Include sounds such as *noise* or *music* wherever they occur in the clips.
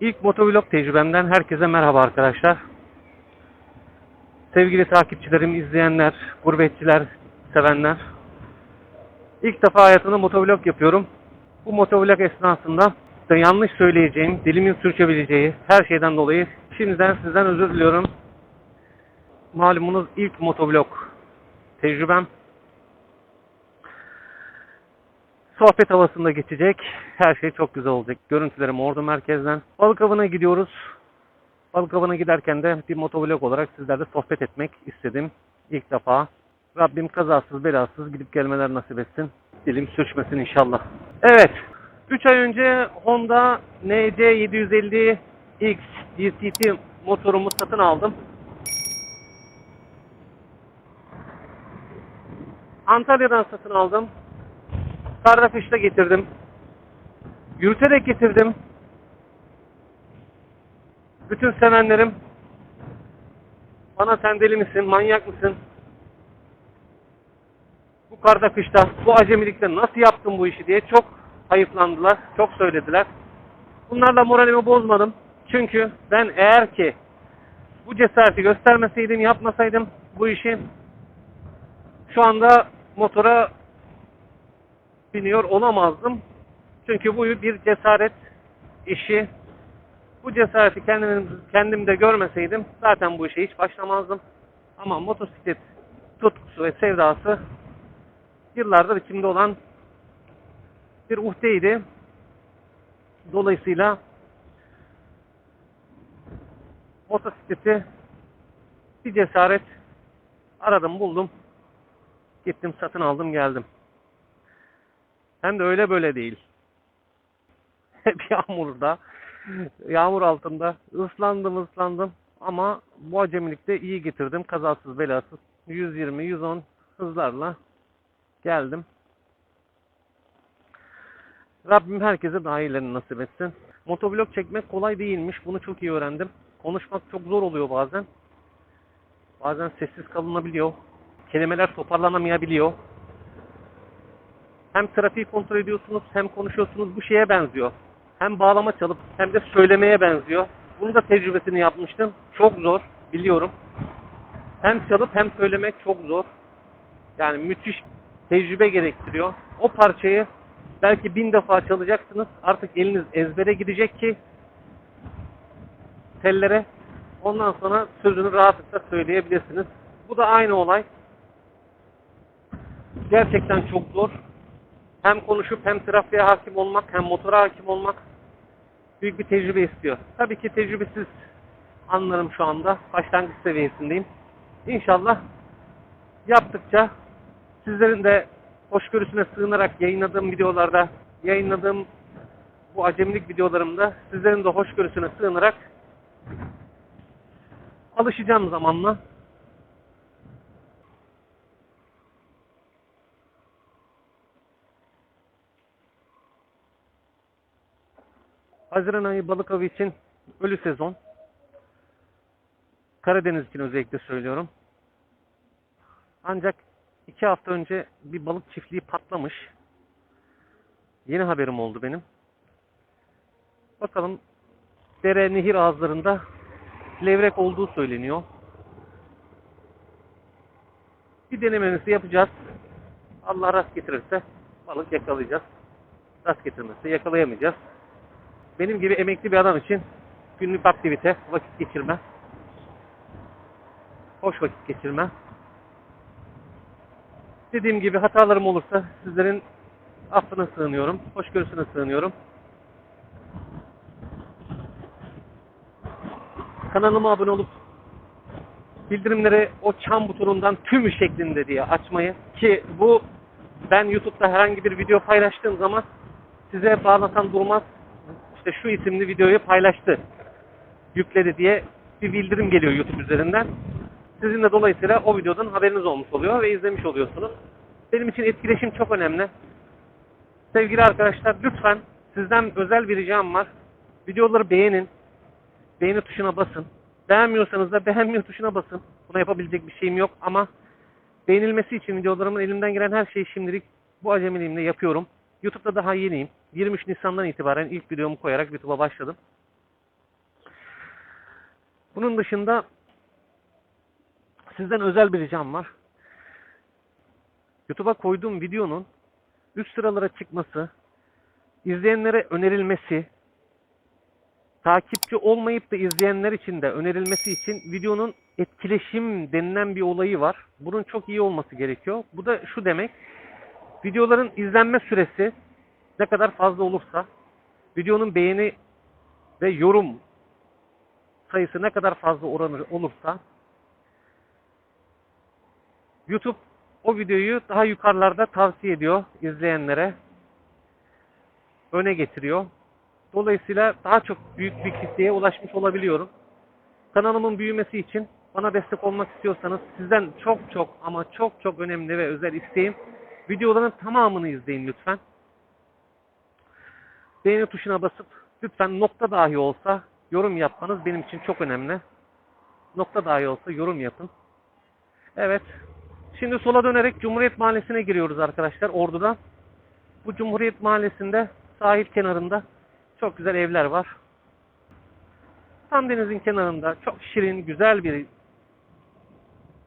İlk motovlog tecrübemden herkese merhaba arkadaşlar. Sevgili takipçilerim, izleyenler, gurbetçiler, sevenler. İlk defa hayatımda motovlog yapıyorum. Bu motovlog esnasında da yanlış söyleyeceğim, dilimin sürçebileceği her şeyden dolayı şimdiden sizden özür diliyorum. Malumunuz ilk motovlog tecrübem. Sohbet havasında geçecek. Her şey çok güzel olacak. Görüntülerim ordu merkezden. Balık avına gidiyoruz. Balık avına giderken de bir motovlog olarak sizlerle sohbet etmek istedim. İlk defa. Rabbim kazasız belasız gidip gelmeler nasip etsin. Dilim sürçmesin inşallah. Evet. 3 ay önce Honda NC750X DCT motorumu satın aldım. Antalya'dan satın aldım. Sarrafış'ta getirdim. Yürüterek getirdim. Bütün sevenlerim bana sen deli misin, manyak mısın? Bu karda kışta, bu acemilikte nasıl yaptın bu işi diye çok hayıflandılar, çok söylediler. Bunlarla moralimi bozmadım. Çünkü ben eğer ki bu cesareti göstermeseydim, yapmasaydım bu işi şu anda motora biniyor olamazdım. Çünkü bu bir cesaret işi. Bu cesareti kendim, kendimde görmeseydim zaten bu işe hiç başlamazdım. Ama motosiklet tutkusu ve sevdası yıllardır içimde olan bir uhdeydi. Dolayısıyla motosikleti bir cesaret aradım buldum. Gittim satın aldım geldim. Hem de öyle böyle değil. *laughs* Hep yağmurda, yağmur altında ıslandım ıslandım ama bu acemilikte iyi getirdim. Kazasız belasız 120-110 hızlarla geldim. Rabbim herkese daha iyilerini nasip etsin. Motovlog çekmek kolay değilmiş. Bunu çok iyi öğrendim. Konuşmak çok zor oluyor bazen. Bazen sessiz kalınabiliyor. Kelimeler toparlanamayabiliyor hem trafiği kontrol ediyorsunuz hem konuşuyorsunuz bu şeye benziyor. Hem bağlama çalıp hem de söylemeye benziyor. Bunu da tecrübesini yapmıştım. Çok zor biliyorum. Hem çalıp hem söylemek çok zor. Yani müthiş tecrübe gerektiriyor. O parçayı belki bin defa çalacaksınız. Artık eliniz ezbere gidecek ki tellere ondan sonra sözünü rahatlıkla söyleyebilirsiniz. Bu da aynı olay. Gerçekten çok zor hem konuşup hem trafiğe hakim olmak hem motora hakim olmak büyük bir tecrübe istiyor. Tabii ki tecrübesiz anlarım şu anda. Başlangıç seviyesindeyim. İnşallah yaptıkça sizlerin de hoşgörüsüne sığınarak yayınladığım videolarda, yayınladığım bu acemilik videolarımda sizlerin de hoşgörüsüne sığınarak alışacağım zamanla. Haziran ayı balık avı için ölü sezon. Karadeniz için özellikle söylüyorum. Ancak iki hafta önce bir balık çiftliği patlamış. Yeni haberim oldu benim. Bakalım dere nehir ağızlarında levrek olduğu söyleniyor. Bir denememizi yapacağız. Allah rast getirirse balık yakalayacağız. Rast getirmezse yakalayamayacağız benim gibi emekli bir adam için günlük aktivite, vakit geçirme, hoş vakit geçirme. Dediğim gibi hatalarım olursa sizlerin affına sığınıyorum, hoşgörüsüne sığınıyorum. Kanalıma abone olup bildirimleri o çan butonundan tümü şeklinde diye açmayı ki bu ben YouTube'da herhangi bir video paylaştığım zaman size bağlatan durmaz işte şu isimli videoyu paylaştı, yükledi diye bir bildirim geliyor YouTube üzerinden. Sizin de dolayısıyla o videodan haberiniz olmuş oluyor ve izlemiş oluyorsunuz. Benim için etkileşim çok önemli. Sevgili arkadaşlar lütfen sizden özel bir ricam var. Videoları beğenin. Beğeni tuşuna basın. Beğenmiyorsanız da beğenmiyor tuşuna basın. Buna yapabilecek bir şeyim yok ama beğenilmesi için videolarımın elimden gelen her şeyi şimdilik bu acemiliğimle yapıyorum. YouTube'da daha yeniyim. 23 Nisan'dan itibaren ilk videomu koyarak YouTube'a başladım. Bunun dışında sizden özel bir ricam var. YouTube'a koyduğum videonun üst sıralara çıkması, izleyenlere önerilmesi, takipçi olmayıp da izleyenler için de önerilmesi için videonun etkileşim denilen bir olayı var. Bunun çok iyi olması gerekiyor. Bu da şu demek. Videoların izlenme süresi ne kadar fazla olursa, videonun beğeni ve yorum sayısı ne kadar fazla oranı olursa YouTube o videoyu daha yukarılarda tavsiye ediyor izleyenlere. Öne getiriyor. Dolayısıyla daha çok büyük bir kitleye ulaşmış olabiliyorum. Kanalımın büyümesi için bana destek olmak istiyorsanız sizden çok çok ama çok çok önemli ve özel isteğim videoların tamamını izleyin lütfen. Beğeni tuşuna basıp lütfen nokta dahi olsa yorum yapmanız benim için çok önemli. Nokta dahi olsa yorum yapın. Evet. Şimdi sola dönerek Cumhuriyet Mahallesi'ne giriyoruz arkadaşlar Ordu'dan. Bu Cumhuriyet Mahallesi'nde sahil kenarında çok güzel evler var. Tam denizin kenarında çok şirin, güzel bir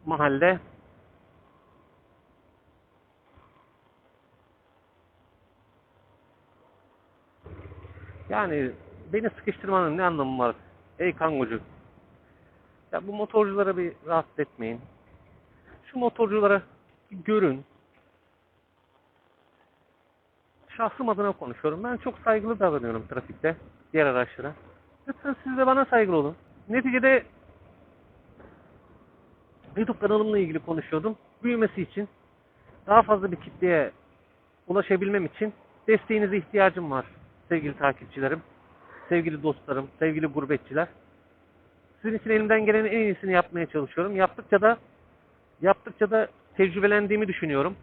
mahalle. Yani beni sıkıştırmanın ne anlamı var? Ey kangucu. Ya bu motorculara bir rahatsız etmeyin. Şu motorculara görün. Şahsım adına konuşuyorum. Ben çok saygılı davranıyorum trafikte diğer araçlara. Lütfen siz de bana saygılı olun. Neticede YouTube kanalımla ilgili konuşuyordum. Büyümesi için daha fazla bir kitleye ulaşabilmem için desteğinize ihtiyacım var sevgili takipçilerim, sevgili dostlarım, sevgili gurbetçiler. Sizin için elimden gelenin en iyisini yapmaya çalışıyorum. Yaptıkça da yaptıkça da tecrübelendiğimi düşünüyorum.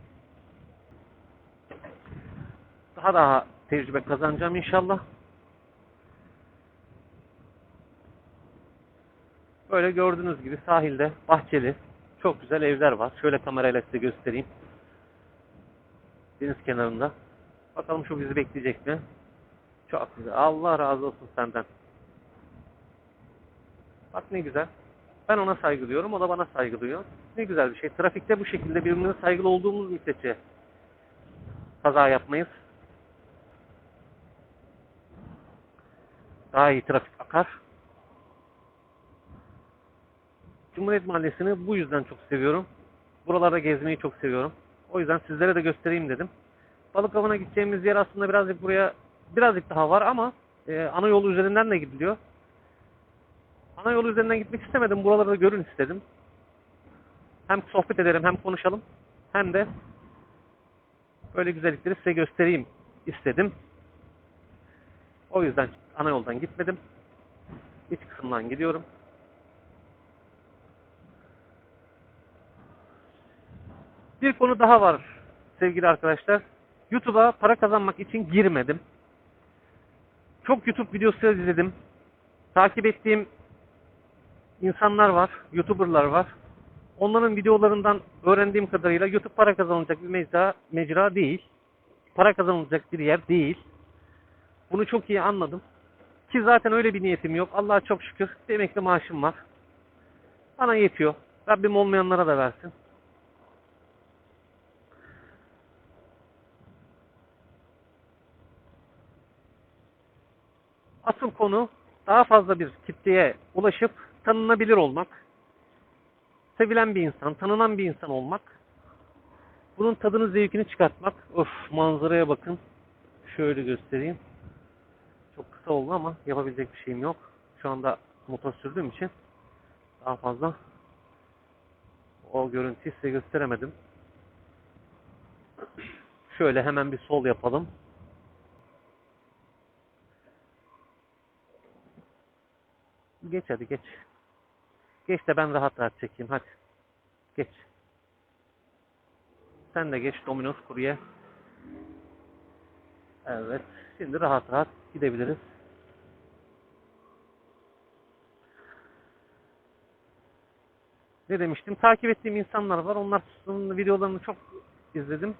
Daha daha tecrübe kazanacağım inşallah. Böyle gördüğünüz gibi sahilde bahçeli çok güzel evler var. Şöyle kamerayla size göstereyim. Deniz kenarında. Bakalım şu bizi bekleyecek mi? Çok güzel. Allah razı olsun senden. Bak ne güzel. Ben ona saygı duyuyorum, o da bana saygı duyuyor. Ne güzel bir şey. Trafikte bu şekilde birbirine saygılı olduğumuz müddetçe kaza yapmayız. Daha iyi trafik akar. Cumhuriyet Mahallesi'ni bu yüzden çok seviyorum. Buralarda gezmeyi çok seviyorum. O yüzden sizlere de göstereyim dedim. Balık avına gideceğimiz yer aslında birazcık buraya birazcık daha var ama e, ana yolu üzerinden de gidiliyor. Ana yolu üzerinden gitmek istemedim. Buraları da görün istedim. Hem sohbet ederim hem konuşalım. Hem de böyle güzellikleri size göstereyim istedim. O yüzden ana yoldan gitmedim. İç kısımdan gidiyorum. Bir konu daha var sevgili arkadaşlar. YouTube'a para kazanmak için girmedim. Çok YouTube videosu izledim. Takip ettiğim insanlar var, YouTuber'lar var. Onların videolarından öğrendiğim kadarıyla YouTube para kazanılacak bir mecra, mecra değil. Para kazanılacak bir yer değil. Bunu çok iyi anladım. Ki zaten öyle bir niyetim yok. Allah'a çok şükür emekli maaşım var. Bana yetiyor. Rabbim olmayanlara da versin. Asıl konu daha fazla bir kitleye ulaşıp tanınabilir olmak. Sevilen bir insan, tanınan bir insan olmak. Bunun tadını, zevkini çıkartmak. Of manzaraya bakın. Şöyle göstereyim. Çok kısa oldu ama yapabilecek bir şeyim yok. Şu anda motor sürdüğüm için daha fazla o görüntüyü size gösteremedim. Şöyle hemen bir sol yapalım. Geç hadi geç. Geç de ben rahat rahat çekeyim hadi. Geç. Sen de geç Domino's kurye. Evet. Şimdi rahat rahat gidebiliriz. Ne demiştim? Takip ettiğim insanlar var. Onların videolarını çok izledim.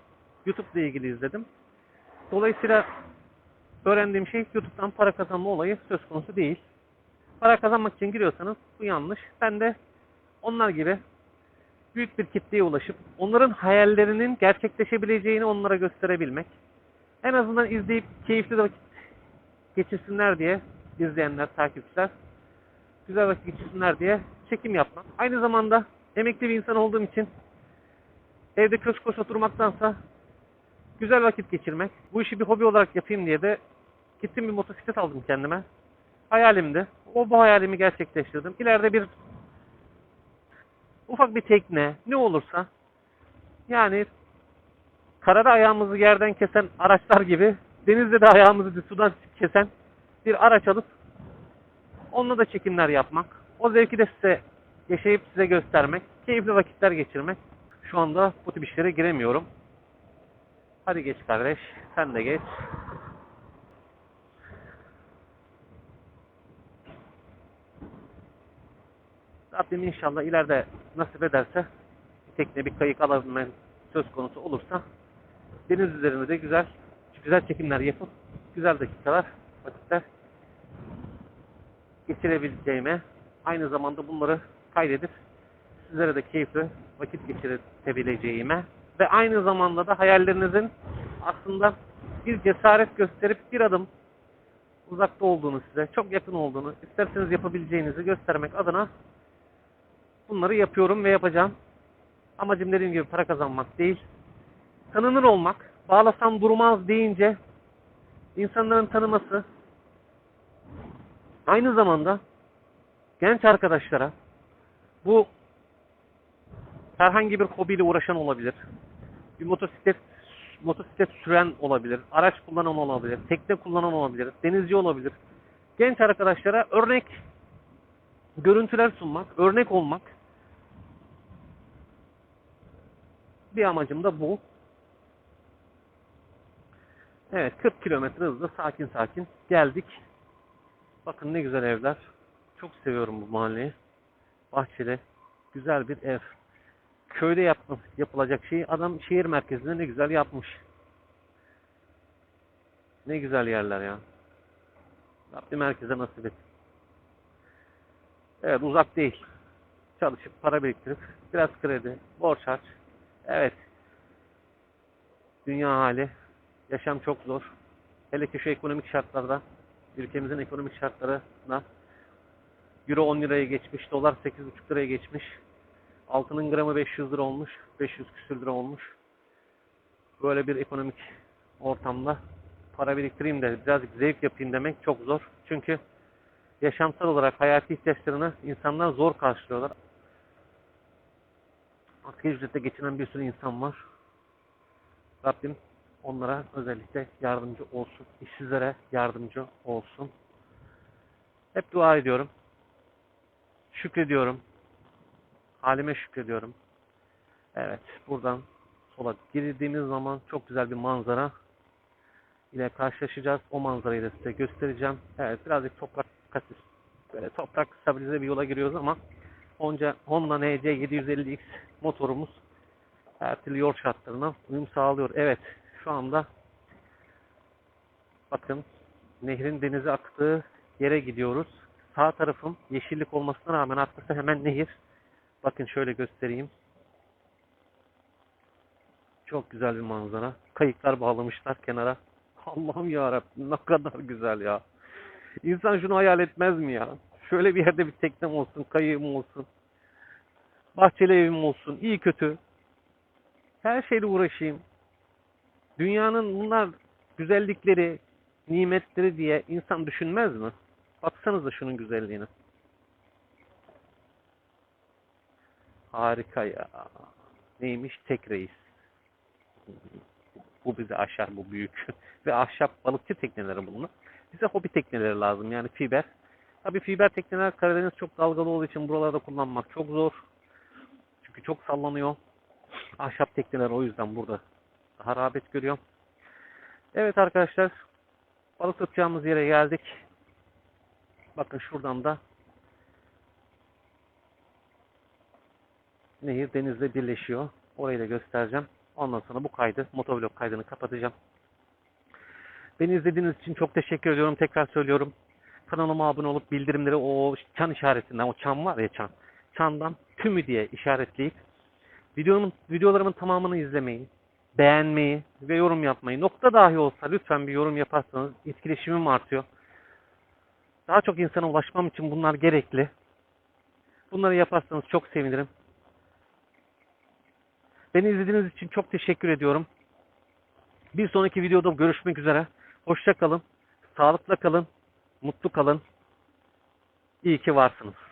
YouTube ile ilgili izledim. Dolayısıyla öğrendiğim şey YouTube'dan para kazanma olayı söz konusu değil. Para kazanmak için giriyorsanız bu yanlış. Ben de onlar gibi büyük bir kitleye ulaşıp onların hayallerinin gerçekleşebileceğini onlara gösterebilmek. En azından izleyip keyifli de vakit geçirsinler diye izleyenler, takipçiler güzel vakit geçirsinler diye çekim yapmak. Aynı zamanda emekli bir insan olduğum için evde köşk koş oturmaktansa güzel vakit geçirmek. Bu işi bir hobi olarak yapayım diye de gittim bir motosiklet aldım kendime. Hayalimdi. O bu hayalimi gerçekleştirdim. İleride bir ufak bir tekne ne olursa yani karada ayağımızı yerden kesen araçlar gibi denizde de ayağımızı sudan kesen bir araç alıp onunla da çekimler yapmak. O zevki de size yaşayıp size göstermek. Keyifli vakitler geçirmek. Şu anda bu tip işlere giremiyorum. Hadi geç kardeş. Sen de geç. Rabbim inşallah ileride nasip ederse bir tekne bir kayık alabilme söz konusu olursa deniz üzerinde de güzel güzel çekimler yapıp güzel dakikalar, vakitler geçirebileceğime aynı zamanda bunları kaydedip sizlere de keyifli vakit geçirebileceğime ve aynı zamanda da hayallerinizin aslında bir cesaret gösterip bir adım uzakta olduğunu size, çok yakın olduğunu, isterseniz yapabileceğinizi göstermek adına bunları yapıyorum ve yapacağım. Amacım dediğim gibi para kazanmak değil, tanınır olmak, bağlasam durmaz deyince insanların tanıması, aynı zamanda genç arkadaşlara bu herhangi bir hobiyle uğraşan olabilir. Bir motosiklet motosiklet süren olabilir, araç kullanan olabilir, tekne kullanan olabilir, denizci olabilir. Genç arkadaşlara örnek görüntüler sunmak, örnek olmak bir amacım da bu. Evet 40 kilometre hızla sakin sakin geldik. Bakın ne güzel evler. Çok seviyorum bu mahalleyi. Bahçeli güzel bir ev. Köyde yapma, yapılacak şeyi adam şehir merkezinde ne güzel yapmış. Ne güzel yerler ya. Rabbim herkese nasip et. Evet uzak değil. Çalışıp para biriktirip biraz kredi, borç harç. Evet. Dünya hali. Yaşam çok zor. Hele ki şu ekonomik şartlarda, ülkemizin ekonomik şartlarına Euro 10 liraya geçmiş, dolar 8,5 liraya geçmiş. Altının gramı 500 lira olmuş, 500 küsür lira olmuş. Böyle bir ekonomik ortamda para biriktireyim de birazcık zevk yapayım demek çok zor. Çünkü yaşamsal olarak hayati ihtiyaçlarını insanlar zor karşılıyorlar. Asgari ücretle geçinen bir sürü insan var. Rabbim onlara özellikle yardımcı olsun. İşsizlere yardımcı olsun. Hep dua ediyorum. Şükrediyorum. Halime şükrediyorum. Evet, buradan sola girdiğimiz zaman çok güzel bir manzara ile karşılaşacağız. O manzarayı da size göstereceğim. Evet, birazcık toprak kasis, böyle toprak stabilize bir yola giriyoruz ama Honda, Honda NC 750X motorumuz her türlü yol şartlarına uyum sağlıyor. Evet, şu anda bakın nehrin denize aktığı yere gidiyoruz. Sağ tarafım yeşillik olmasına rağmen arkası hemen nehir. Bakın şöyle göstereyim. Çok güzel bir manzara. Kayıklar bağlamışlar kenara. *laughs* Allah'ım ya ne kadar güzel ya. İnsan şunu hayal etmez mi ya? Şöyle bir yerde bir teknem olsun, kayığım olsun. Bahçeli evim olsun, iyi kötü. Her şeyle uğraşayım. Dünyanın bunlar güzellikleri, nimetleri diye insan düşünmez mi? Baksanıza şunun güzelliğine. Harika ya. Neymiş? Tek reis. Bu bizi aşar bu büyük. *laughs* Ve ahşap balıkçı tekneleri bunlar. Bize hobi tekneleri lazım yani fiber. Tabii fiber tekneler Karadeniz çok dalgalı olduğu için buralarda kullanmak çok zor. Çünkü çok sallanıyor. Ahşap tekneler o yüzden burada daha rağbet görüyor. Evet arkadaşlar balık tutacağımız yere geldik. Bakın şuradan da nehir denizle birleşiyor. Orayı da göstereceğim. Ondan sonra bu kaydı, motovlog kaydını kapatacağım. Beni izlediğiniz için çok teşekkür ediyorum. Tekrar söylüyorum. kanalıma abone olup bildirimleri o çan işaretinden, o çan var ya çan. Çandan tümü diye işaretleyip videomun, videolarımın tamamını izlemeyi, beğenmeyi ve yorum yapmayı. Nokta dahi olsa lütfen bir yorum yaparsanız etkileşimim artıyor. Daha çok insana ulaşmam için bunlar gerekli. Bunları yaparsanız çok sevinirim. Beni izlediğiniz için çok teşekkür ediyorum. Bir sonraki videoda görüşmek üzere. Hoşça kalın. Sağlıkla kalın. Mutlu kalın. İyi ki varsınız.